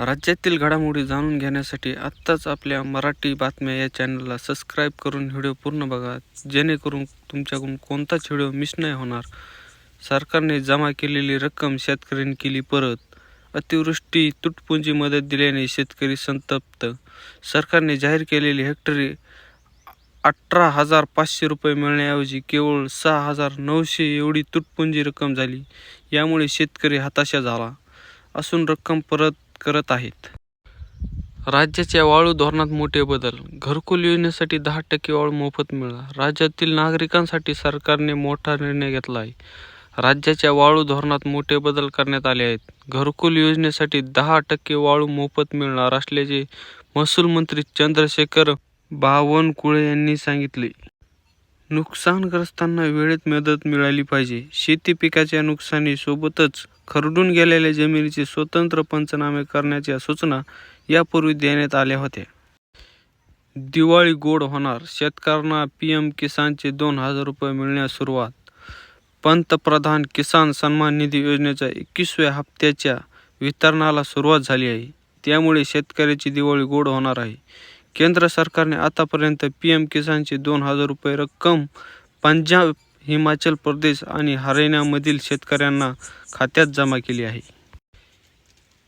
राज्यातील घडामोडी जाणून घेण्यासाठी आत्ताच आपल्या मराठी बातम्या या चॅनलला सबस्क्राईब करून व्हिडिओ पूर्ण बघा. जेणेकरून तुमच्याकडून कोणताच व्हिडिओ मिस नाही होणार. सरकारने जमा केलेली रक्कम शेतकऱ्यांनी केली परत. अतिवृष्टी तुटपुंजी मदत दिल्याने शेतकरी संतप्त. सरकारने जाहीर केलेली हेक्टरी अठरा हजार पाचशे रुपये मिळण्याऐवजी केवळ सहा हजार नऊशे एवढी तुटपुंजी रक्कम झाली. यामुळे शेतकरी हताशा झाला. असून रक्कम परत करत आहेत. राज्याच्या वाळू धोरणात मोठे बदल. घरकुल योजनेसाठी दहा टक्के वाळू मोफत मिळणार राज्यातील नागरिकांसाठी सरकारने मोठा निर्णय घेतला आहे. राज्याच्या वाळू धोरणात मोठे बदल करण्यात आले आहेत. घरकुल योजनेसाठी दहा टक्के वाळू मोफत मिळणार असल्याचे महसूल मंत्री चंद्रशेखर बावनकुळे यांनी सांगितले. नुकसानग्रस्तांना वेळेत मदत मिळाली पाहिजे. शेती पिकाच्या नुकसानीसोबतच खरडून गेलेल्या जमिनीचे स्वतंत्र पंचनामे करण्याच्या सूचना यापूर्वी देण्यात आल्या होत्या. दिवाळी गोड होणार शेतकऱ्यांना पी एम किसानचे दोन हजार रुपये मिळण्यास सुरुवात. पंतप्रधान किसान सन्मान निधी योजनेच्या एकवीसव्या हप्त्याच्या वितरणाला सुरुवात झाली आहे. त्यामुळे शेतकऱ्याची दिवाळी गोड होणार आहे. केंद्र सरकारने आतापर्यंत पी एम किसानचे दोन हजार रुपये रक्कम पंजाब हिमाचल प्रदेश आणि हरियाणामधील शेतकऱ्यांना खात्यात जमा केली आहे.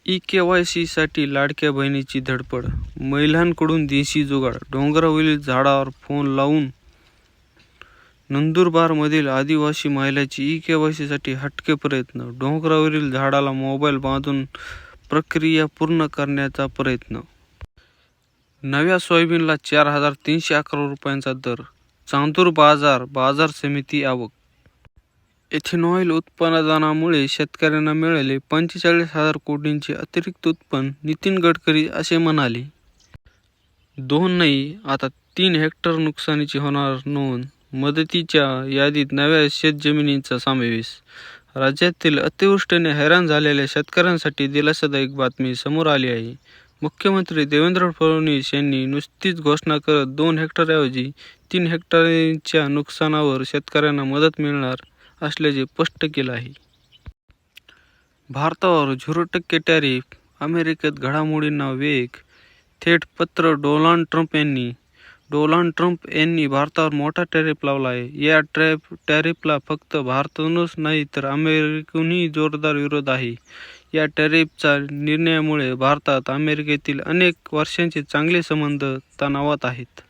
ई के वाय सीसाठी लाडक्या बहिणीची धडपड. महिलांकडून देशी जुगाड. डोंगरावरील झाडावर फोन लावून नंदुरबारमधील आदिवासी महिलाची ई के वाय सीसाठी हटके प्रयत्न. डोंगरावरील झाडाला मोबाईल बांधून प्रक्रिया पूर्ण करण्याचा प्रयत्न. नव्या सोयाबीनला चार हजार तीनशे अकरा रुपयांचा दर. चांदूर बाजार बाजार समिती आवक. इथेनॉईल उत्पादनामुळे शेतकऱ्यांना मिळाले पंचेचाळीस हजार कोटींचे अतिरिक्त उत्पन्न नितीन गडकरी असे म्हणाले. दोन नाही आता तीन हेक्टर नुकसानीची होणार नोंद. मदतीच्या यादीत नव्या शेतजमिनींचा समावेश. राज्यातील अतिवृष्टीने हैराण झालेल्या शेतकऱ्यांसाठी दिलासादायक बातमी समोर आली आहे. मुख्यमंत्री देवेंद्र फडणवीस यांनी नुसतीच घोषणा करत दोन हेक्टरऐवजी तीन हेक्टरच्या नुकसानावर शेतकऱ्यांना मदत मिळणार असल्याचे स्पष्ट केलं आहे. भारतावर झिरो टक्के टॅरिफ अमेरिकेत घडामोडींना वेग थेट पत्र डोनाल्ड ट्रम्प यांनी. डोनाल्ड ट्रम्प यांनी भारतावर मोठा टॅरिफ लावला आहे. या ट्रॅप टॅरिफला फक्त भारतातूनच नाही तर अमेरिकेहूनही जोरदार विरोध आहे. या टॅरिफच्या निर्णयामुळे भारतात अमेरिकेतील अनेक वर्षांचे चांगले संबंध तणावात आहेत.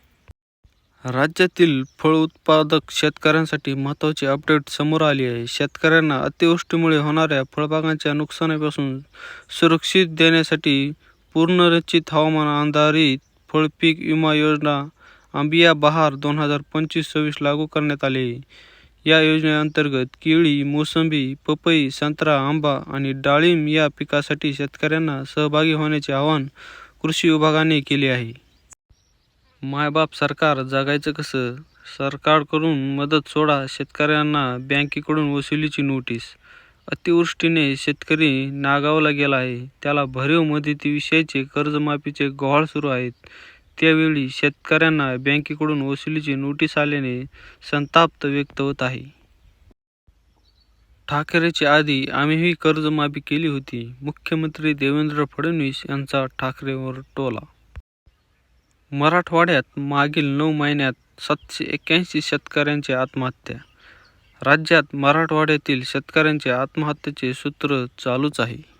राज्यातील फळ उत्पादक शेतकऱ्यांसाठी महत्त्वाची अपडेट समोर आली आहे. शेतकऱ्यांना अतिवृष्टीमुळे होणाऱ्या फळबागांच्या नुकसानापासून सुरक्षित देण्यासाठी पूर्णरचित हवामान आधारित फळपीक विमा योजना आंबिया बहार दोन हजार पंचवीस सव्वीस लागू करण्यात आली. आहे या योजनेअंतर्गत केळी मोसंबी पपई संत्रा आंबा आणि डाळिंब या पिकासाठी शेतकऱ्यांना सहभागी होण्याचे आवाहन कृषी विभागाने केले आहे. मायबाप सरकार जगायचं कसं? सरकारकडून मदत सोडा शेतकऱ्यांना बँकेकडून वसुलीची नोटीस. अतिवृष्टीने शेतकरी नागावला गेला आहे. त्याला भरीव मदतीविषयीचे कर्जमाफीचे गहाळ सुरू आहेत. त्यावेळी शेतकऱ्यांना बँकेकडून वसुलीची नोटीस आल्याने संताप व्यक्त होत आहे. ठाकरेच्या आधी आम्हीही कर्जमाफी केली होती. मुख्यमंत्री देवेंद्र फडणवीस यांचा ठाकरेवर टोला. मराठवाड्यात मागील नऊ महिन्यात सातशे एक्क्याऐंशी शेतकऱ्यांच्या आत्महत्या. राज्यात मराठवाड्यातील शेतकऱ्यांच्या आत्महत्येचे सूत्र चालूच आहे.